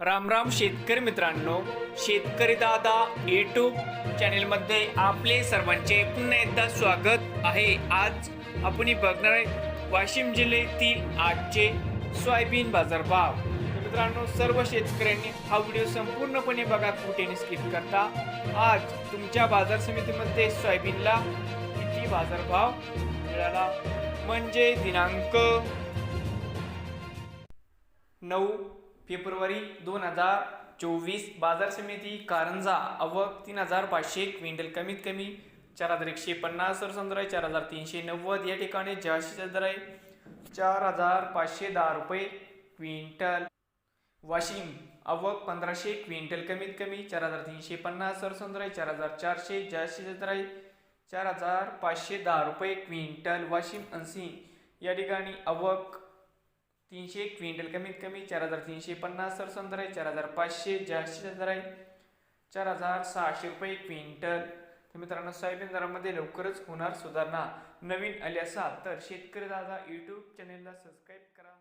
रामराम शेतकरी मित्रांनो शेतकरी दादा यूट्यूब चॅनेलमध्ये आपले सर्वांचे पुन्हा एकदा स्वागत आहे. आज आपण बघणार आहे वाशिम जिल्ह्यातील आजचे सोयाबीन बाजारभाव. मित्रांनो सर्व शेतकऱ्यांनी हा व्हिडिओ संपूर्णपणे बघा कुठेने स्किप करता. आज तुमच्या बाजार समितीमध्ये सोयाबीनला किती बाजारभाव मिळाला? म्हणजे दिनांक नऊ फेब्रुवारी दोन हजार चोवीस बाजार समिती कारंजा आवक तीन हजार पाचशे क्विंटल कमीत कमी चार हजार एकशे पन्नास सरसंद्र आहे चार हजार तीनशे नव्वद या ठिकाणी जहाशीचा दर आहे चार हजार पाचशे दहा रुपये क्विंटल वाशिम आवक पंधराशे क्विंटल कमीत कमी चार हजार तीनशे पन्नास सरसंदर आहे चार हजार चारशे जहाशीचा दर आहे चार हजार पाचशे दहा रुपये क्विंटल वाशिम अंसी या ठिकाणी आवक तीनशे क्विंटल कमीत कमी चार हजार तीनशे पन्नास सरसंदर आहे चार हजार पाचशे जास्तीत दर आहे. चार हजार सहाशे रुपये क्विंटल. तर मित्रांनो सोयाबीन दरामध्ये लवकरच होणार सुधारणा नवीन आली असाल तर शेतकरी दादा यूट्यूब चॅनेलला सबस्क्राईब करा.